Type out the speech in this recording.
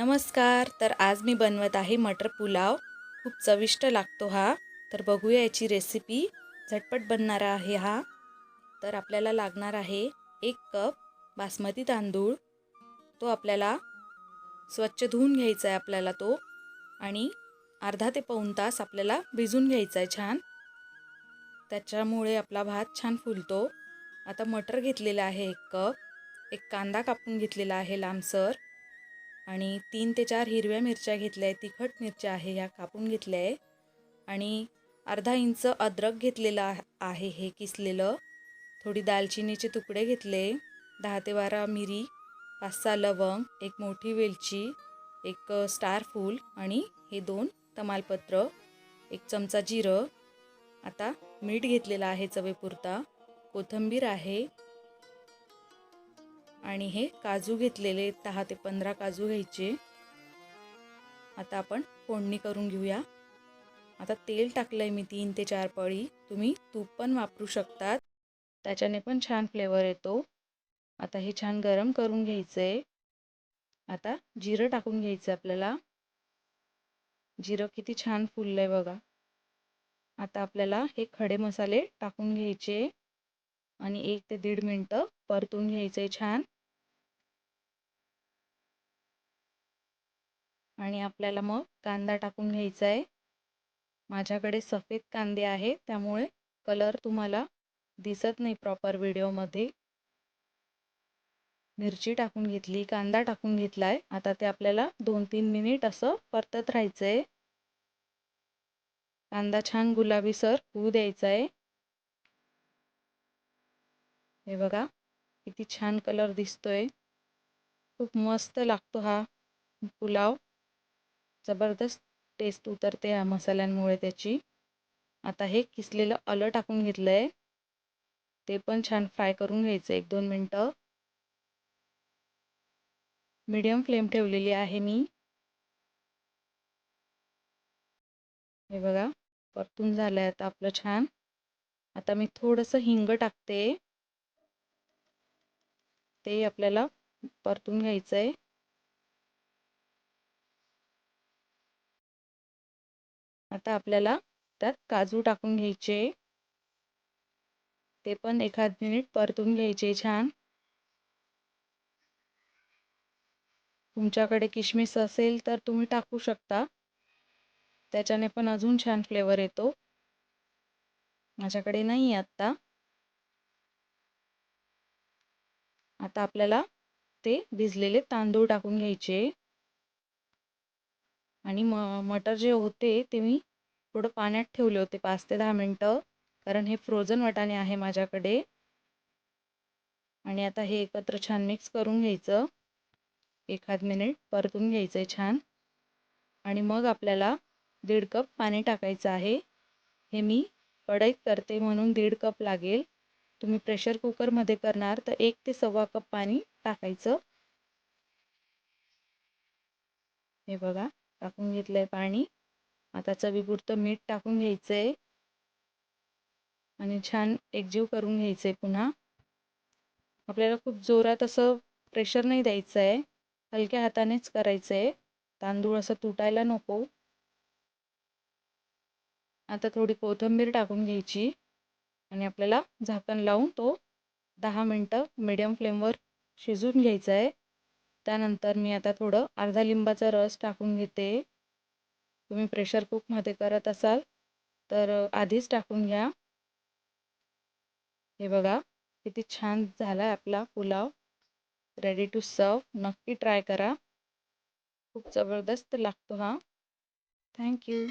नमस्कार तर आज मी बनवत आहे मटर पुलाव. खूप चविष्ट लागतो हा. तर बघूया याची रेसिपी झटपट बनणारा आहे हा. तर आपल्याला लागणार आहे एक कप बासमती तांदूळ. तो आपल्याला स्वच्छ धुवून घ्यायचा आहे आपल्याला तो. आणि अर्धा ते पाऊण तास आपल्याला भिजून घ्यायचा आहे छान. त्याच्यामुळे आपला भात छान फुलतो. आता मटर घेतलेला आहे एक कप. एक कांदा कापून घेतलेला आहे लांबसर. आणि तीन ते चार हिरव्या मिरच्या घेतल्या आहेत तिखट मिरच्या आहे ह्या कापून घेतल्या आहे आणि अर्धा इंच अद्रक घेतलेलं आहे हे किसलेलं. थोडी दालचिनीचे तुकडे घेतले दहा ते बारा मिरी पाच सहा लवंग एक मोठी वेलची एक स्टार फूल आणि हे दोन तमालपत्र एक चमचा जिरं. आता मीठ घेतलेलं आहे चवेपुरता. कोथिंबीर आहे आणि हे काजू घेतलेले दहा ते पंधरा काजू घ्यायचे. आता आपण फोडणी करून घेऊया. आता तेल टाकलं आहे मी तीन ते चार पळी. तुम्ही तूप पण वापरू शकतात. त्याच्याने पण छान फ्लेवर येतो. आता हे छान गरम करून घ्यायचं आहे आता जिरं टाकून घ्यायचं आपल्याला. जिरं किती छान फुललं आहे बघा. आता आपल्याला हे खडे मसाले टाकून घ्यायचे. आणि एक ते दीड मिनटं परतून घ्यायचं आहे छान. आणि आपल्याला मग कांदा टाकून घ्यायचा आहे. माझ्याकडे सफेद कांदे आहे त्यामुळे कलर तुम्हाला दिसत नाही प्रॉपर व्हिडिओमध्ये मिरची टाकून घेतली कांदा टाकून घेतला आहे आता ते आपल्याला दोन तीन मिनिट असं परतत राहायचं आहे कांदा छान गुलाबीसर होऊ द्यायचा आहे हे बघा किती छान कलर दिसतोय. खूप मस्त लागतो हा पुलाव. जबरदस्त टेस्ट उतरते या मसाल्यांमुळे त्याची. आता हे किसलेलं आलं टाकून घेतलं आहे ते पण छान फ्राय करून घ्यायचं एक दोन मिनटं. मीडियम फ्लेम ठेवलेली आहे मी. हे बघा परतून झालं आहे आता आपलं छान. आता मी थोडंसं हिंग टाकते. ते आपल्याला परतून घ्यायचं आहे आता आपल्याला त्यात काजू टाकून घ्यायचे. ते पण एखाद मिनिट परतून घ्यायचे छान. तुमच्याकडे किशमिश असेल तर तुम्ही टाकू शकता. त्याच्याने पण अजून छान फ्लेवर येतो. माझ्याकडे नाही आहे आत्ता. आता आपल्याला ते भिजलेले तांदूळ टाकून घ्यायचे. आणि म मटर जे होते ते मी थोडं पाण्यात ठेवले होते पाच ते दहा मिनटं. कारण हे फ्रोझन वाटाणे आहे माझ्याकडे. आणि आता हे एकत्र छान मिक्स करून घ्यायचं. एखाद मिनिट परतून घ्यायचं आहे छान. आणि मग आपल्याला दीड कप पाणी टाकायचं आहे. हे मी कढईत करते म्हणून दीड कप लागेल. तुम्ही प्रेशर कुकरमध्ये करणार तर एक ते सव्वा कप पाणी टाकायचं. हे बघा. टाकून घेतलं आहे पाणी. आता चवीपुरतं मीठ टाकून घ्यायचं आहे आणि छान एकजीव करून घ्यायचं आहे पुन्हा. आपल्याला खूप जोरात असं प्रेशर नाही द्यायचं आहे हलक्या हातानेच करायचं आहे तांदूळ असं तुटायला नको. आता थोडी कोथिंबीर टाकून घ्यायची. आणि आपल्याला झाकण लावून तो दहा मिनटं मिडियम फ्लेमवर शिजून घ्यायचा आहे त्यानंतर मी आता थोडं अर्धा लिंबाचा रस टाकून घेते. तुम्ही प्रेशर कुकमध्ये करत असाल तर आधीच टाकून घ्या. हे बघा किती छान झाला आहे आपला पुलाव. रेडी टू सर्व नक्की ट्राय करा. खूप जबरदस्त लागतो हा. थँक्यू